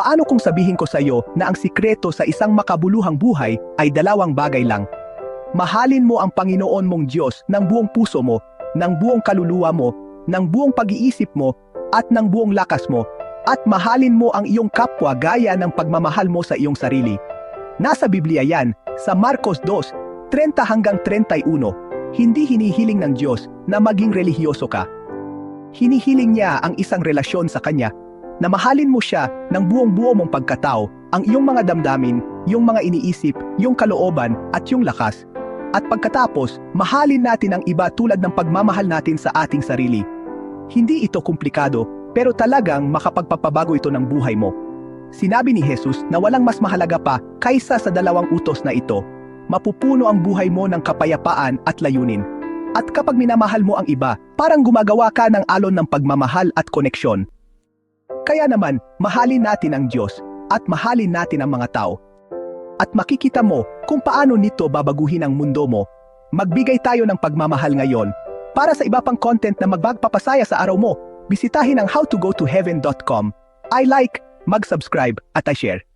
Paano kung sabihin ko sa iyo na ang sikreto sa isang makabuluhang buhay ay dalawang bagay lang? Mahalin mo ang Panginoon mong Diyos ng buong puso mo, ng buong kaluluwa mo, ng buong pag-iisip mo, at ng buong lakas mo, at mahalin mo ang iyong kapwa gaya ng pagmamahal mo sa iyong sarili. Nasa Biblia yan, sa Marcos 2, 30 hanggang 31, hindi hinihiling ng Diyos na maging relihiyoso ka. Hinihiling niya ang isang relasyon sa Kanya na mahalin mo siya ng buong buo mong pagkatao, ang iyong mga damdamin, yung mga iniisip, yung kalooban at yung lakas. At pagkatapos, mahalin natin ang iba tulad ng pagmamahal natin sa ating sarili. Hindi ito komplikado, pero talagang makapagpapabago ito ng buhay mo. Sinabi ni Jesus na walang mas mahalaga pa kaysa sa dalawang utos na ito. Mapupuno ang buhay mo ng kapayapaan at layunin. At kapag minamahal mo ang iba, parang gumagawa ka ng alon ng pagmamahal at koneksyon. Kaya naman, mahalin natin ang Diyos at mahalin natin ang mga tao. At makikita mo kung paano nito babaguhin ang mundo mo. Magbigay tayo ng pagmamahal ngayon. Para sa iba pang content na magbagpapasaya sa araw mo, bisitahin ang howtogotoheaven.com. I like, mag-subscribe at I share.